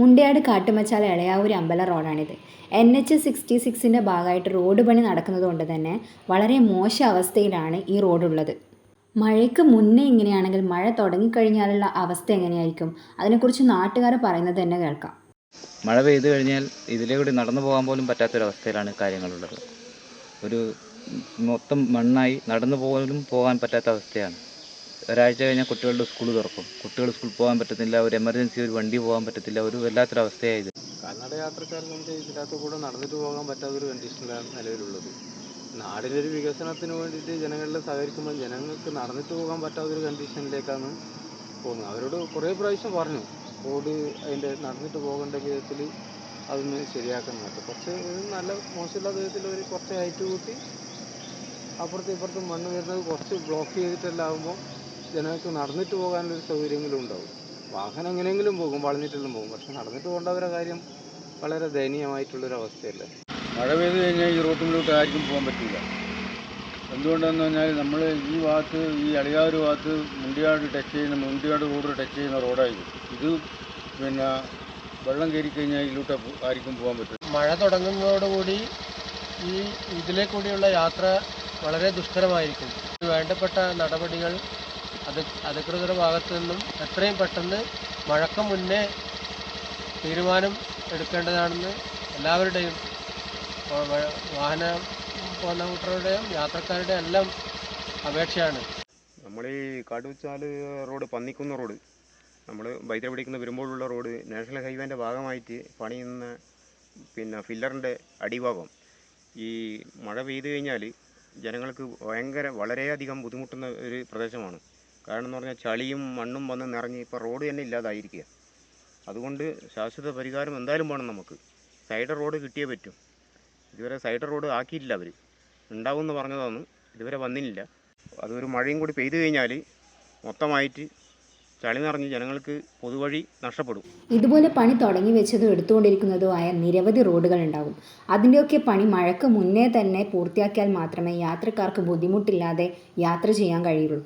മുണ്ടയാട് കാട്ടുമച്ചാല ഇളയാവൂർ അമ്പല റോഡാണിത്. N H sixty സിക്സിന്റെ ഭാഗമായിട്ട് റോഡ് പണി നടക്കുന്നത് കൊണ്ട് തന്നെ വളരെ മോശം അവസ്ഥയിലാണ് ഈ റോഡുള്ളത്. മഴയ്ക്ക് മുന്നേ ഇങ്ങനെയാണെങ്കിൽ മഴ തുടങ്ങിക്കഴിഞ്ഞാലുള്ള അവസ്ഥ എങ്ങനെയായിരിക്കും? അതിനെക്കുറിച്ച് നാട്ടുകാർ പറയുന്നത് തന്നെ കേൾക്കാം. മഴ പെയ്തു കഴിഞ്ഞാൽ ഇതിലേ കൂടി നടന്നു പോകാൻ പോലും പറ്റാത്തൊരവസ്ഥയിലാണ് കാര്യങ്ങളുള്ളത്. ഒരു മൊത്തം മണ്ണായി നടന്നു പോലും പോകാൻ പറ്റാത്ത അവസ്ഥയാണ്. ഒരാഴ്ച കഴിഞ്ഞാൽ കുട്ടികളുടെ സ്കൂൾ തുറക്കും. കുട്ടികൾ സ്കൂളിൽ പോകാൻ പറ്റത്തില്ല ഒരു എമർജൻസി ഒരു വണ്ടി പോകാൻ പറ്റത്തില്ല ഒരു വല്ലാത്തൊരവസ്ഥയായത് കാൽനട നമുക്ക് ഇതിനകത്ത് കൂടെ നടന്നിട്ട് പോകാൻ പറ്റാത്തൊരു കണ്ടീഷനിലാണ് നിലവിലുള്ളത്. നാടിന്റെ ഒരു വികസനത്തിന് വേണ്ടിയിട്ട് ജനങ്ങളിൽ സഹകരിക്കുമ്പോൾ ജനങ്ങൾക്ക് നടന്നിട്ട് പോകാൻ പറ്റാത്തൊരു കണ്ടീഷനിലേക്കാണ് പോകുന്നത്. അവരോട് കുറേ പ്രാവശ്യം പറഞ്ഞു റോഡ് അതിന്റെ നടന്നിട്ട് പോകേണ്ട വിധത്തിൽ അതൊന്ന് ശരിയാക്കണം. എന്നൊക്കെ കുറച്ച് ഒരു നല്ല മോശമില്ലാത്ത വിധത്തിൽ ഒരു കുറച്ച് ഹൈറ്റ് കൂട്ടി അപ്പുറത്തും ഇപ്പുറത്തും മണ്ണ് വരുന്നത് കുറച്ച് ബ്ലോക്ക് ചെയ്തിട്ടെല്ലാം ആകുമ്പോൾ ജനങ്ങൾക്ക് നടന്നിട്ട് പോകാനുള്ളൊരു സൗകര്യങ്ങളും ഉണ്ടാവും. വാഹനം എങ്ങനെയെങ്കിലും പോകും വളഞ്ഞിട്ടെല്ലാം പോകും. പക്ഷെ നടന്നിട്ട് പോകേണ്ടവരെ കാര്യം വളരെ ദയനീയമായിട്ടുള്ളൊരു അവസ്ഥയല്ലേ? മഴ പെയ്ത് കഴിഞ്ഞാൽ ഈ റോട്ടിലോട്ട് ആർക്കും പോകാൻ പറ്റില്ല. എന്തുകൊണ്ടെന്ന് പറഞ്ഞാൽ നമ്മൾ ഈ ഭാഗത്ത് ഈ അളിയാവൂർ ഭാഗത്ത് മുണ്ടിയാട് ടച്ച് ചെയ്യുന്ന മുണ്ടിയാട് റോഡ് ടച്ച് ചെയ്യുന്ന റോഡായത് ഇത് പിന്നെ വെള്ളം കയറി കഴിഞ്ഞാൽ ഇതിലോട്ട് ആർക്കും പോകാൻ പറ്റില്ല. മഴ തുടങ്ങുന്നതോടുകൂടി ഈ ഇതിലെ കൂടിയുള്ള യാത്ര വളരെ ദുഷ്കരമായിരിക്കും. വേണ്ടപ്പെട്ട നടപടികൾ അത് അധികൃതരുടെ ഭാഗത്തു നിന്നും എത്രയും പെട്ടെന്ന് മഴക്കം മുന്നേ തീരുമാനം എടുക്കേണ്ടതാണെന്ന് എല്ലാവരുടെയും വാഹനം പോകുന്ന കൂട്ടരുടെയും യാത്രക്കാരുടെയും എല്ലാം അപേക്ഷയാണ്. നമ്മൾ ഈ കാട്ടുവച്ചാൽ റോഡ് പന്നിക്കുന്ന റോഡ് നമ്മൾ വൈദ്യപിടിക്കുന്ന വരുമ്പോഴുള്ള റോഡ് നാഷണൽ ഹൈവേന്റെ ഭാഗമായിട്ട് പണിയുന്ന പിന്നെ ഫില്ലറിന്റെ അടിഭാഗം. ഈ മഴ പെയ്തു കഴിഞ്ഞാൽ ജനങ്ങൾക്ക് ഭയങ്കര വളരെയധികം ബുദ്ധിമുട്ടുന്ന ഒരു പ്രദേശമാണ്. കാരണം എന്ന് പറഞ്ഞാൽ ചളിയും മണ്ണും വന്ന് നിറഞ്ഞ് ഇപ്പോൾ റോഡ് തന്നെ ഇല്ലാതായിരിക്കുക. അതുകൊണ്ട് ശാശ്വത പരിഹാരം എന്തായാലും വേണം നമുക്ക്. സൈഡ് റോഡ് കിട്ടിയേ പറ്റും. ഇതുവരെ സൈഡ് റോഡ് ആക്കിയിട്ടില്ല അവർ ഉണ്ടാവുമെന്ന് പറഞ്ഞതാണ്. ഇതുവരെ വന്നില്ല. അതൊരു മഴയും കൂടി പെയ്തു കഴിഞ്ഞാൽ മൊത്തമായിട്ട് ചളി നിറഞ്ഞ് ജനങ്ങൾക്ക് പൊതുവഴി നഷ്ടപ്പെടും. ഇതുപോലെ പണി തുടങ്ങി വെച്ചതും എടുത്തുകൊണ്ടിരിക്കുന്നതുമായ നിരവധി റോഡുകൾ ഉണ്ടാകും. അതിന്റെയൊക്കെ പണി മഴയ്ക്ക് മുന്നേ തന്നെ പൂർത്തിയാക്കിയാൽ മാത്രമേ യാത്രക്കാർക്ക് ബുദ്ധിമുട്ടില്ലാതെ യാത്ര ചെയ്യാൻ കഴിയുള്ളൂ.